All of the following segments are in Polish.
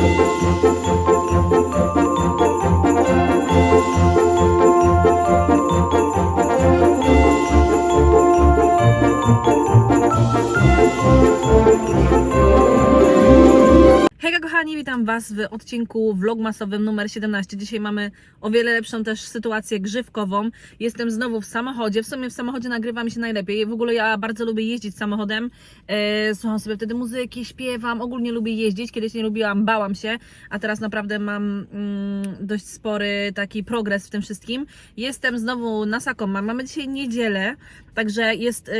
thank you kochani, witam Was w odcinku vlogmasowym numer 17. Dzisiaj mamy o wiele lepszą też sytuację grzywkową. Jestem znowu w samochodzie. W sumie w samochodzie nagrywa mi się najlepiej. W ogóle ja bardzo lubię jeździć samochodem. E, słucham sobie wtedy muzyki, śpiewam. Ogólnie lubię jeździć. Kiedyś nie lubiłam, bałam się, a teraz naprawdę mam mm, dość spory taki progres w tym wszystkim. Jestem znowu na Sakoma. Mamy dzisiaj niedzielę, także jest y,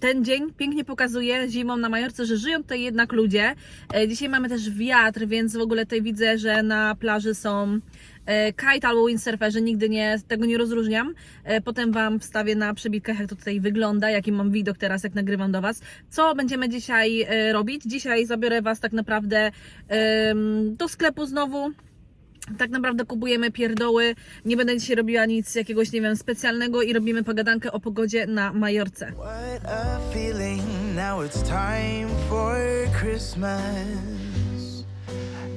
ten dzień pięknie pokazuje zimą na Majorce, że żyją tutaj jednak ludzie. E, Dzisiaj mamy też wiatr, więc w ogóle tutaj widzę, że na plaży są e, kite albo windsurferzy, nigdy nie, tego nie rozróżniam. E, Potem Wam wstawię na przebitkach, jak to tutaj wygląda, jaki mam widok teraz, jak nagrywam do Was. Co będziemy dzisiaj robić? Dzisiaj zabiorę Was tak naprawdę do sklepu znowu. Tak naprawdę kupujemy pierdoły. Nie będę dzisiaj robiła nic jakiegoś, nie wiem, specjalnego i robimy pogadankę o pogodzie na Majorce.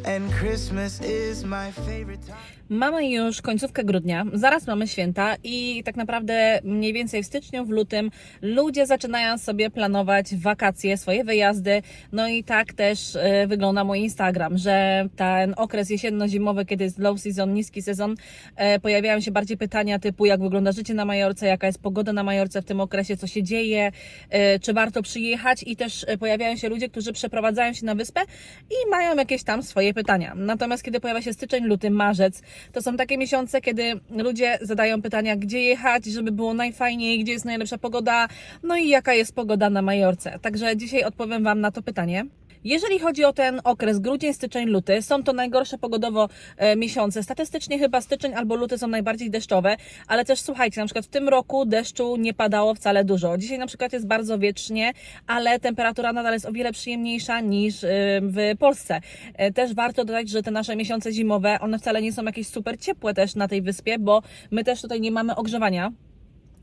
And Christmas is my favorite time. Mamy już końcówkę grudnia, zaraz mamy święta i tak naprawdę mniej więcej w styczniu, w lutym ludzie zaczynają sobie planować wakacje, swoje wyjazdy. No i tak też e, wygląda mój Instagram, że ten okres jesienno-zimowy, kiedy jest low season, niski sezon, e, pojawiają się bardziej pytania typu jak wygląda życie na Majorce, jaka jest pogoda na Majorce w tym okresie, co się dzieje, e, czy warto przyjechać i też pojawiają się ludzie, którzy przeprowadzają się na wyspę i mają jakieś tam swoje pytania. Natomiast kiedy pojawia się styczeń, luty, marzec, to są takie miesiące, kiedy ludzie zadają pytania, gdzie jechać, żeby było najfajniej, gdzie jest najlepsza pogoda, no i jaka jest pogoda na Majorce. Także dzisiaj odpowiem Wam na to pytanie. Jeżeli chodzi o ten okres grudzień, styczeń, luty, są to najgorsze pogodowo e, miesiące. Statystycznie chyba styczeń albo luty są najbardziej deszczowe, ale też słuchajcie, na przykład w tym roku deszczu nie padało wcale dużo. Dzisiaj na przykład jest bardzo wiecznie, ale temperatura nadal jest o wiele przyjemniejsza niż e, w Polsce. E, Też warto dodać, że te nasze miesiące zimowe, one wcale nie są jakieś super ciepłe też na tej wyspie, bo my też tutaj nie mamy ogrzewania.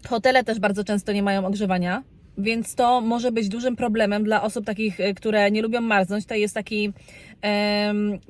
Hotele też bardzo często nie mają ogrzewania, więc to może być dużym problemem dla osób takich, y, które nie lubią marznąć. To jest taki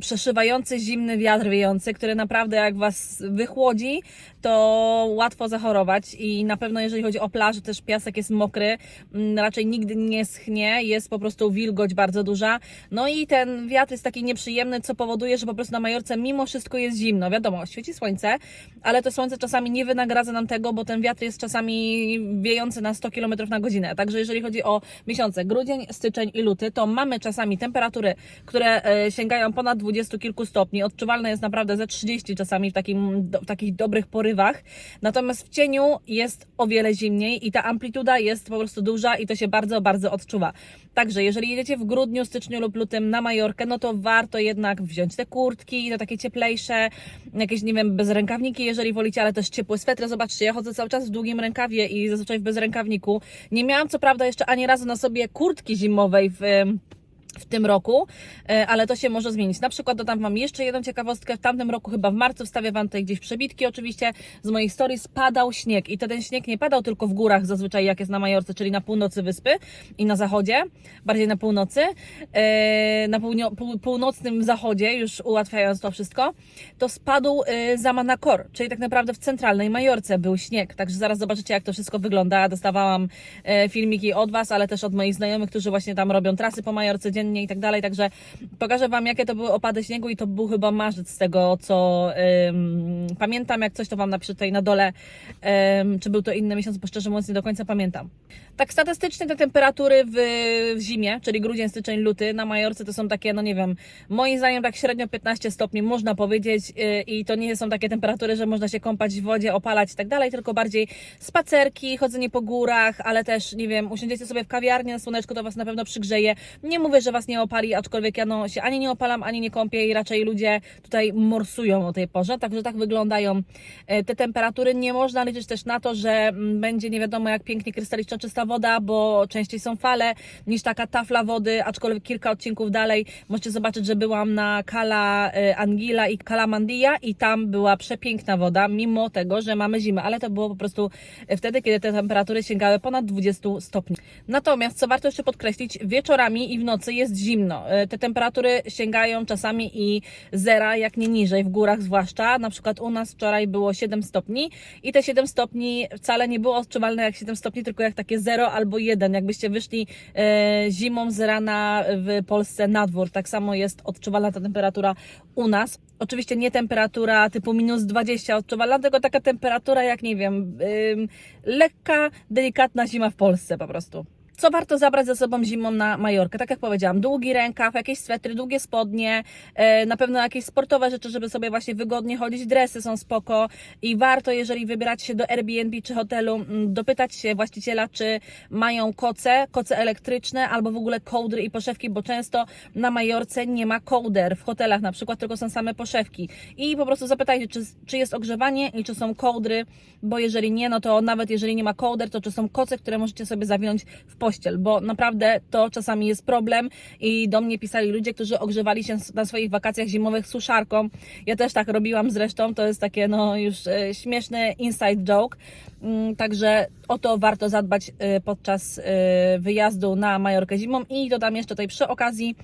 przeszywający zimny wiatr wiejący, który naprawdę jak Was wychłodzi, to łatwo zachorować i na pewno jeżeli chodzi o plażę, też piasek jest mokry, mm, raczej nigdy nie schnie, jest po prostu wilgoć bardzo duża. No i ten wiatr jest taki nieprzyjemny, co powoduje, że po prostu na Majorce mimo wszystko jest zimno. Wiadomo, świeci słońce, ale to słońce czasami nie wynagradza nam tego, bo ten wiatr jest czasami wiejący na 100 km na godzinę. Także jeżeli chodzi o miesiące grudzień, styczeń i luty, to mamy czasami temperatury, które e, sięgają ponad 20 kilku stopni. Odczuwalne jest naprawdę ze 30 czasami w, takim, w takich dobrych porywach. Natomiast w cieniu jest o wiele zimniej i ta amplituda jest po prostu duża i to się bardzo, bardzo odczuwa. Także jeżeli jedziecie w grudniu, styczniu lub lutym na Majorkę, no to warto jednak wziąć te kurtki, te takie cieplejsze, jakieś, nie wiem, bezrękawniki, jeżeli wolicie, ale też ciepłe swetry. Zobaczcie, ja chodzę cały czas w długim rękawie i zazwyczaj w bezrękawniku. Nie miałam co prawda jeszcze ani razu na sobie kurtki zimowej w w tym roku, e, ale to się może zmienić. Na przykład dodam Wam jeszcze jedną ciekawostkę. W tamtym roku, chyba w marcu, wstawię Wam tutaj gdzieś przebitki oczywiście z moich stories, padał śnieg i to ten śnieg nie padał tylko w górach zazwyczaj, jak jest na Majorce, czyli na północy wyspy i na zachodzie, bardziej na północy, e, na północnym zachodzie, już ułatwiając to wszystko, to spadł e, za Manacor, czyli tak naprawdę w centralnej Majorce był śnieg, także zaraz zobaczycie, jak to wszystko wygląda. Dostawałam filmiki od Was, ale też od moich znajomych, którzy właśnie tam robią trasy po Majorce dziennie i tak dalej, także pokażę Wam, jakie to były opady śniegu i to był chyba marzec z tego, co pamiętam, jak coś to Wam napiszę tutaj na dole, czy był to inny miesiąc, bo szczerze mówiąc nie do końca pamiętam. Tak statystycznie te temperatury w, w zimie, czyli grudzień, styczeń, luty na Majorce to są takie, no nie wiem, moim zdaniem tak średnio 15 stopni można powiedzieć yy, i to nie są takie temperatury, że można się kąpać w wodzie, opalać i tak dalej, tylko bardziej spacerki, chodzenie po górach, ale też, nie wiem, usiądziecie sobie w kawiarni na słoneczku, to Was na pewno przygrzeje. Nie mówię, że Was nie opali, aczkolwiek ja no, się ani nie opalam, ani nie kąpię i raczej ludzie tutaj morsują o tej porze, także tak wyglądają e, te temperatury. Nie można liczyć też na to, że mm, będzie nie wiadomo jak pięknie krystalicznie czysta woda, bo częściej są fale niż taka tafla wody, aczkolwiek kilka odcinków dalej możecie zobaczyć, że byłam na Kala e, Angila i Kala Mandia i tam była przepiękna woda, mimo tego, że mamy zimę, ale to było po prostu e, wtedy, kiedy te temperatury sięgały ponad 20 stopni. Natomiast, co warto jeszcze podkreślić, wieczorami i w nocy jest zimno. E, Te temperatury sięgają czasami i zera, jak nie niżej, w górach zwłaszcza. Na przykład u nas wczoraj było 7 stopni i te 7 stopni wcale nie było odczuwalne jak 7 stopni, tylko jak takie 0 albo 1. Jakbyście wyszli e, zimą z rana w Polsce na dwór. Tak samo jest odczuwalna ta temperatura u nas. Oczywiście nie temperatura typu minus 20 odczuwalna, tylko taka temperatura jak nie wiem, lekka, delikatna zima w Polsce po prostu. Co warto zabrać ze sobą zimą na Majorkę? Tak jak powiedziałam, długi rękaw, jakieś swetry, długie spodnie, e, na pewno jakieś sportowe rzeczy, żeby sobie właśnie wygodnie chodzić. Dresy są spoko i warto, jeżeli wybieracie się do Airbnb czy hotelu, dopytać się właściciela, czy mają koce, koce elektryczne albo w ogóle kołdry i poszewki, bo często na Majorce nie ma kołder w hotelach na przykład, tylko są same poszewki. I po prostu zapytajcie, czy, czy jest ogrzewanie i czy są kołdry, bo jeżeli nie, no to nawet jeżeli nie ma kołder, to czy są koce, które możecie sobie zawinąć w pościel, bo naprawdę to czasami jest problem i do mnie pisali ludzie, którzy ogrzewali się na swoich wakacjach zimowych suszarką. Ja też tak robiłam zresztą, to jest takie no już e, śmieszny inside joke, także o to warto zadbać e, podczas e, wyjazdu na Majorkę zimą. I dodam jeszcze tutaj przy okazji,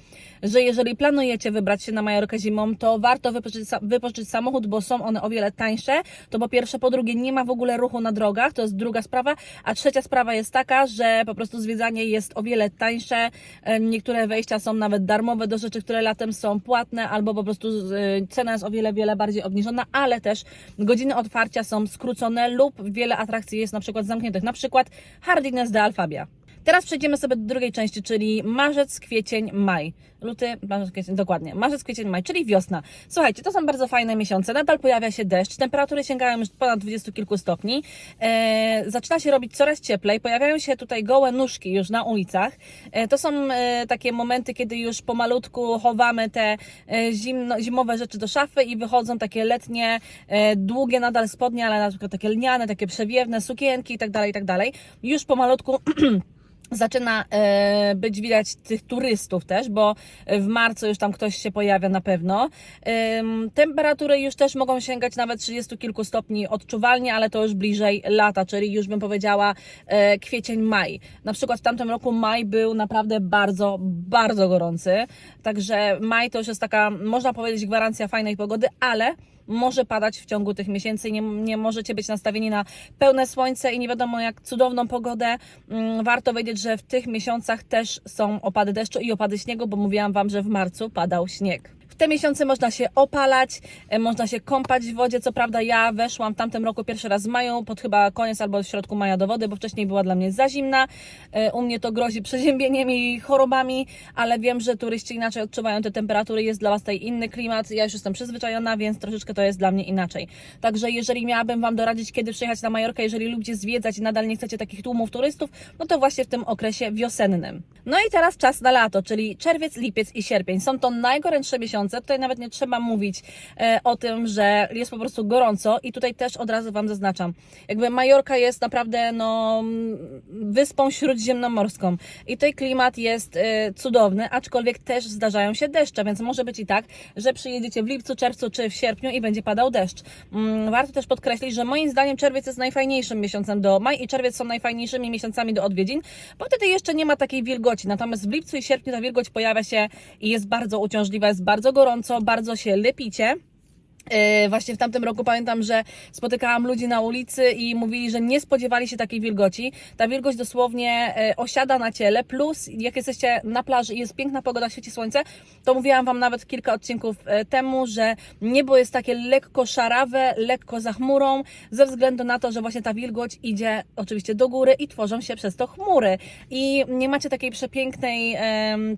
że jeżeli planujecie wybrać się na Majorkę zimą, to warto wypożyczyć, wypożyczyć samochód, bo są one o wiele tańsze, to po pierwsze, po drugie nie ma w ogóle ruchu na drogach, to jest druga sprawa, a trzecia sprawa jest taka, że po prostu zwiedzanie jest o wiele tańsze, Em, niektóre wejścia są nawet darmowe do rzeczy, które latem są płatne, albo po prostu y, cena jest o wiele, wiele bardziej obniżona, ale też godziny otwarcia są skrócone lub wiele atrakcji jest na przykład zamkniętych, na przykład Hardiness de Alfabia. Teraz przejdziemy sobie do drugiej części, czyli marzec, kwiecień, maj. Luty, marzec, kwiecień, dokładnie. Marzec, kwiecień, maj, czyli wiosna. Słuchajcie, to są bardzo fajne miesiące. Nadal pojawia się deszcz, temperatury sięgają już ponad 20 kilku stopni. E, zaczyna się robić coraz cieplej. Pojawiają się tutaj gołe nóżki już na ulicach. E, to są e, takie momenty, kiedy już pomalutku chowamy te e, zimno, zimowe rzeczy do szafy i wychodzą takie letnie, e, długie nadal spodnie, ale na przykład takie lniane, takie przewiewne, sukienki i tak dalej, i tak. Już pomalutku zaczyna e, być widać tych turystów też, bo w marcu już tam ktoś się pojawia na pewno. Temperatury już też mogą sięgać nawet 30 kilku stopni odczuwalnie, ale to już bliżej lata, czyli już bym powiedziała e, kwiecień, maj. Na przykład w tamtym roku maj był naprawdę bardzo, bardzo gorący, także maj to już jest taka, można powiedzieć, gwarancja fajnej pogody, ale może padać w ciągu tych miesięcy. Nie, nie możecie być nastawieni na pełne słońce i nie wiadomo jak cudowną pogodę. Mm, Warto wiedzieć, że w tych miesiącach też są opady deszczu i opady śniegu, bo mówiłam Wam, że w marcu padał śnieg. Te miesiące można się opalać, e, można się kąpać w wodzie. Co prawda ja weszłam w tamtym roku pierwszy raz w maju, pod chyba koniec albo w środku maja do wody, bo wcześniej była dla mnie za zimna. E, U mnie to grozi przeziębieniem i chorobami, ale wiem, że turyści inaczej odczuwają te temperatury. Jest dla Was tutaj inny klimat. Ja już jestem przyzwyczajona, więc troszeczkę to jest dla mnie inaczej. Także jeżeli miałabym Wam doradzić, kiedy przyjechać na Majorkę, jeżeli lubicie zwiedzać i nadal nie chcecie takich tłumów turystów, no to właśnie w tym okresie wiosennym. No i teraz czas na lato, czyli czerwiec, lipiec i sierpień. Są to najgorętsze miesiące. Tutaj nawet nie trzeba mówić e, o tym, że jest po prostu gorąco i tutaj też od razu Wam zaznaczam. Jakby Majorka jest naprawdę no, wyspą śródziemnomorską i tutaj klimat jest e, cudowny, aczkolwiek też zdarzają się deszcze, więc może być i tak, że przyjedziecie w lipcu, czerwcu czy w sierpniu i będzie padał deszcz. Mm, Warto też podkreślić, że moim zdaniem czerwiec jest najfajniejszym miesiącem do maj i czerwiec są najfajniejszymi miesiącami do odwiedzin, bo wtedy jeszcze nie ma takiej wilgoci. Natomiast w lipcu i sierpniu ta wilgoć pojawia się i jest bardzo uciążliwa, jest bardzo gorąco, bardzo się lepicie. Yy, Właśnie w tamtym roku pamiętam, że spotykałam ludzi na ulicy i mówili, że nie spodziewali się takiej wilgoci. Ta wilgoć dosłownie yy, osiada na ciele, plus jak jesteście na plaży i jest piękna pogoda, świeci słońce, to mówiłam Wam nawet kilka odcinków yy, temu, że niebo jest takie lekko szarawe, lekko za chmurą, ze względu na to, że właśnie ta wilgoć idzie oczywiście do góry i tworzą się przez to chmury. I nie macie takiej przepięknej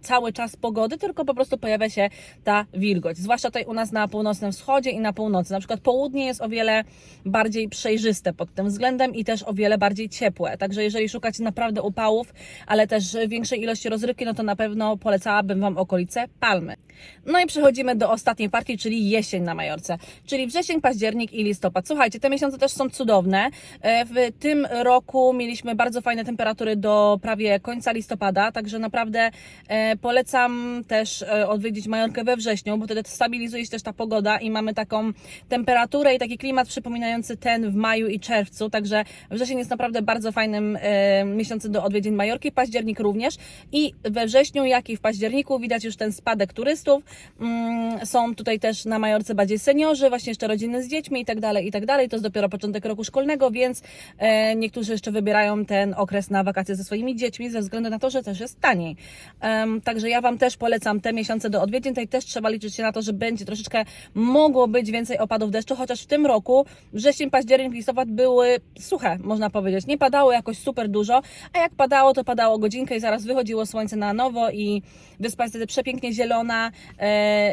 cały czas pogody, tylko po prostu pojawia się ta wilgoć. Zwłaszcza tutaj u nas na północnym wschodzie i na północy. Na przykład południe jest o wiele bardziej przejrzyste pod tym względem i też o wiele bardziej ciepłe. Także jeżeli szukacie naprawdę upałów, ale też większej ilości rozrywki, no to na pewno polecałabym Wam okolice Palmy. No i przechodzimy do ostatniej partii, czyli jesień na Majorce, czyli wrzesień, październik i listopad. Słuchajcie, te miesiące też są cudowne. E, W tym roku mieliśmy bardzo fajne temperatury do prawie końca listopada, także naprawdę e, polecam też e, odwiedzić Majorkę we wrześniu, bo wtedy stabilizuje się też ta pogoda i mamy tak taką temperaturę i taki klimat przypominający ten w maju i czerwcu, także wrzesień jest naprawdę bardzo fajnym miesiącem do odwiedzin Majorki, październik również i we wrześniu, jak i w październiku widać już ten spadek turystów, mm, są tutaj też na Majorce bardziej seniorzy, właśnie jeszcze rodziny z dziećmi i tak dalej, i tak dalej, to jest dopiero początek roku szkolnego, więc e, niektórzy jeszcze wybierają ten okres na wakacje ze swoimi dziećmi, ze względu na to, że też jest taniej. Także ja Wam też polecam te miesiące do odwiedzin, tutaj też trzeba liczyć się na to, że będzie troszeczkę mogło być więcej opadów deszczu, chociaż w tym roku wrzesień, październik, listopad były suche, można powiedzieć. Nie padało jakoś super dużo, a jak padało, to padało godzinkę i zaraz wychodziło słońce na nowo i wyspa jest wtedy przepięknie zielona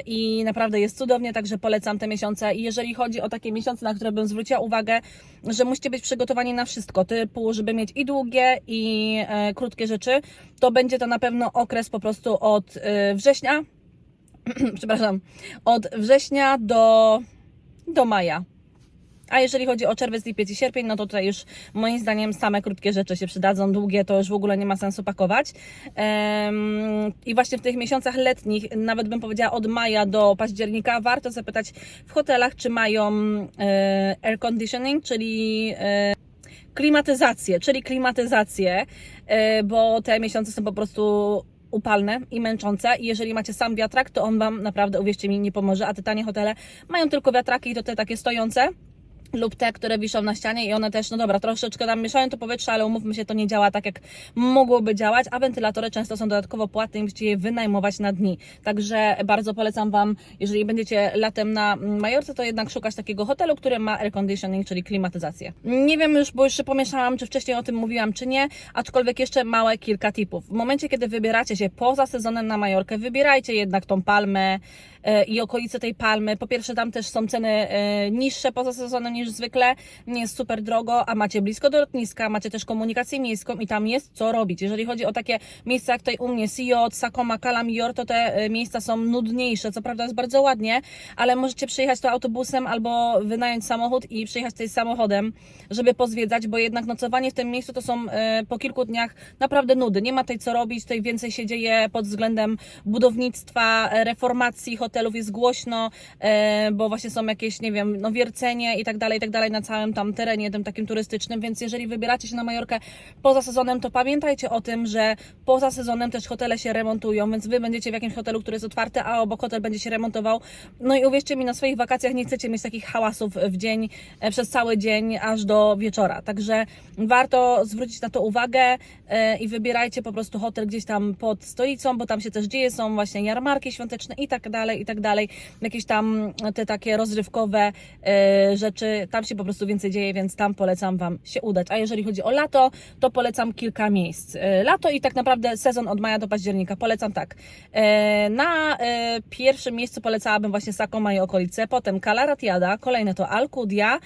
i naprawdę jest cudownie, także polecam te miesiące. I jeżeli chodzi o takie miesiące, na które bym zwróciła uwagę, że musicie być przygotowani na wszystko, typu, żeby mieć i długie, i e, krótkie rzeczy, to będzie to na pewno okres po prostu od e, września, przepraszam, od września do, do maja. A jeżeli chodzi o czerwiec, lipiec i sierpień, no to tutaj już moim zdaniem same krótkie rzeczy się przydadzą, długie to już w ogóle nie ma sensu pakować. I właśnie w tych miesiącach letnich, nawet bym powiedziała od maja do października, warto zapytać w hotelach, czy mają air conditioning, czyli klimatyzację, czyli klimatyzację, e, bo te miesiące są po prostu upalne i męczące. I jeżeli macie sam wiatrak, to on Wam naprawdę, uwierzcie mi, nie pomoże, a te tanie hotele mają tylko wiatraki i to te takie stojące, lub te, które wiszą na ścianie i one też, no dobra, troszeczkę tam mieszają to powietrze, ale umówmy się, to nie działa tak, jak mogłoby działać, a wentylatory często są dodatkowo płatne i musicie je wynajmować na dni. Także bardzo polecam Wam, jeżeli będziecie latem na Majorce, to jednak szukać takiego hotelu, który ma air conditioning, czyli klimatyzację. Nie wiem już, bo już się pomieszałam, czy wcześniej o tym mówiłam, czy nie, aczkolwiek jeszcze małe kilka tipów. W momencie, kiedy wybieracie się poza sezonem na Majorkę, wybierajcie jednak tą palmę, i okolice tej palmy. Po pierwsze, tam też są ceny e, niższe poza sezonem niż zwykle, nie jest super drogo, a macie blisko do lotniska, macie też komunikację miejską i tam jest co robić. Jeżeli chodzi o takie miejsca jak tutaj u mnie, Siot, Sakoma, Kalamior, to te e, miejsca są nudniejsze. Co prawda jest bardzo ładnie, ale możecie przyjechać tu autobusem albo wynająć samochód i przyjechać tutaj samochodem, żeby pozwiedzać, bo jednak nocowanie w tym miejscu to są e, po kilku dniach naprawdę nudy. Nie ma tutaj co robić, tutaj więcej się dzieje pod względem budownictwa, e, reformacji hotelów, jest głośno, e, bo właśnie są jakieś, nie wiem, no wiercenie i tak dalej, i tak dalej na całym tam terenie tym takim turystycznym, więc jeżeli wybieracie się na Majorkę poza sezonem, to pamiętajcie o tym, że poza sezonem też hotele się remontują, więc Wy będziecie w jakimś hotelu, który jest otwarty, a obok hotel będzie się remontował. No i uwierzcie mi, na swoich wakacjach nie chcecie mieć takich hałasów w dzień, e, przez cały dzień, aż do wieczora. Także warto zwrócić na to uwagę e, i wybierajcie po prostu hotel gdzieś tam pod stolicą, bo tam się też dzieje, są właśnie jarmarki świąteczne i tak dalej, i tak dalej. Jakieś tam te takie rozrywkowe e, rzeczy, tam się po prostu więcej dzieje, więc tam polecam Wam się udać. A jeżeli chodzi o lato, to polecam kilka miejsc. E, Lato i tak naprawdę sezon od maja do października. Polecam tak. E, Na pierwszym miejscu polecałabym właśnie Sakoma i okolice, potem Kalaratiada, kolejne to Alcudia,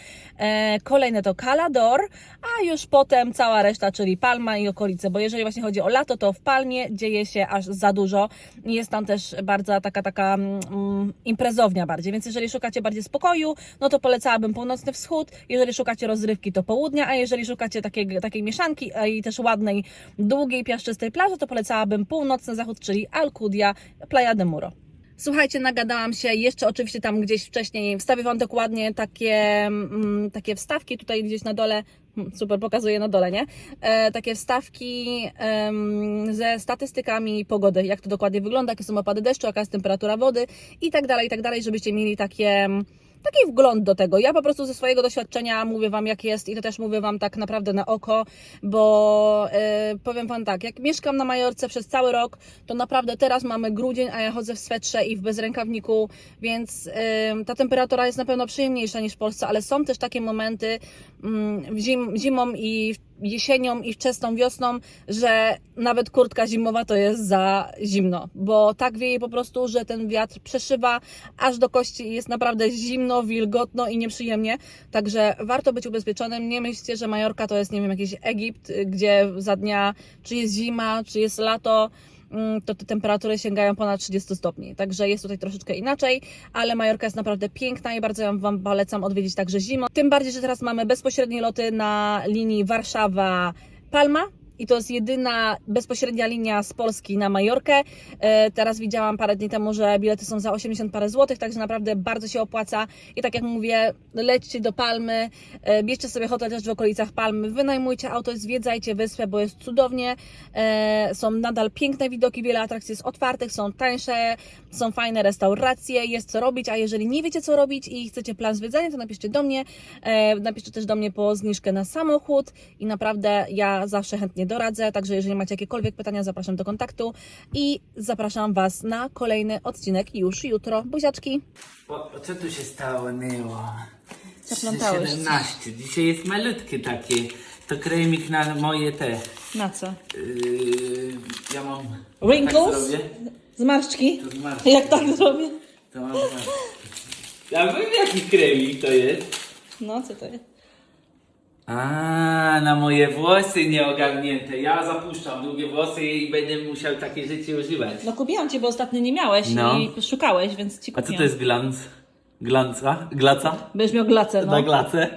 kolejne to Calador, a już potem cała reszta, czyli Palma i okolice, bo jeżeli właśnie chodzi o lato, to w Palmie dzieje się aż za dużo. Jest tam też bardzo taka, taka mm, imprezownia bardziej, więc jeżeli szukacie bardziej spokoju, no to polecałabym północny wschód, jeżeli szukacie rozrywki, to południa, a jeżeli szukacie takiej, takiej mieszanki a i też ładnej, długiej, piaszczystej plaży, to polecałabym północny zachód, czyli Alcudia, Playa de Muro. Słuchajcie, nagadałam się, jeszcze oczywiście tam gdzieś wcześniej wstawię Wam dokładnie takie, mm, takie wstawki tutaj gdzieś na dole, Hmm, super pokazuję na dole, nie? E, takie wstawki ze statystykami pogody, jak to dokładnie wygląda, jakie są opady deszczu, jaka jest temperatura wody i tak dalej, i tak dalej, żebyście mieli takie taki wgląd do tego. Ja po prostu ze swojego doświadczenia mówię Wam, jak jest i to też mówię Wam tak naprawdę na oko, bo e, powiem Wam tak, jak mieszkam na Majorce przez cały rok, to naprawdę teraz mamy grudzień, a ja chodzę w swetrze i w bezrękawniku, więc e, ta temperatura jest na pewno przyjemniejsza niż w Polsce, ale są też takie momenty mm, zim, zimą i jesienią i wczesną wiosną, że nawet kurtka zimowa to jest za zimno, bo tak wieje po prostu, że ten wiatr przeszywa aż do kości i jest naprawdę zimno, wilgotno i nieprzyjemnie, także warto być ubezpieczonym, nie myślcie, że Majorka to jest, nie wiem, jakiś Egipt, gdzie za dnia, czy jest zima, czy jest lato, to te temperatury sięgają ponad 30 stopni. Także jest tutaj troszeczkę inaczej, ale Majorka jest naprawdę piękna i bardzo ją Wam polecam odwiedzić także zimą. Tym bardziej, że teraz mamy bezpośrednie loty na linii Warszawa-Palma i to jest jedyna bezpośrednia linia z Polski na Majorkę. E, Teraz widziałam parę dni temu, że bilety są za 80 parę złotych, także naprawdę bardzo się opłaca. I tak jak mówię, lećcie do Palmy, e, bierzcie sobie hotel też w okolicach Palmy, wynajmujcie auto, zwiedzajcie wyspę, bo jest cudownie. E, Są nadal piękne widoki, wiele atrakcji jest otwartych, są tańsze, są fajne restauracje, jest co robić, a jeżeli nie wiecie co robić i chcecie plan zwiedzania, to napiszcie do mnie, napiszcie też do mnie po zniżkę na samochód i naprawdę ja zawsze chętnie doradzę, także jeżeli macie jakiekolwiek pytania, zapraszam do kontaktu i zapraszam Was na kolejny odcinek już jutro. Buziaczki! O, co tu się stało, Neo? Zaplątałeś się. 17. Dzisiaj jest malutkie takie. To kremik na moje te. Na co? Yy, ja mam. Wrinkles? Tak zrobię. Zmarszczki? To zmarszczki. Jak tak zrobię? To mam zmarszczki. Ja wiem jaki kremik to jest. No, co to jest? A, na moje włosy nieogarnięte. Ja zapuszczam długie włosy i będę musiał takie rzeczy używać. No kupiłam Cię, bo ostatnio nie miałeś No. i szukałeś, więc Ci A kupiłam. co to jest glans? Glanca? Glaca? Będziesz miał glacę, no. Na glacę?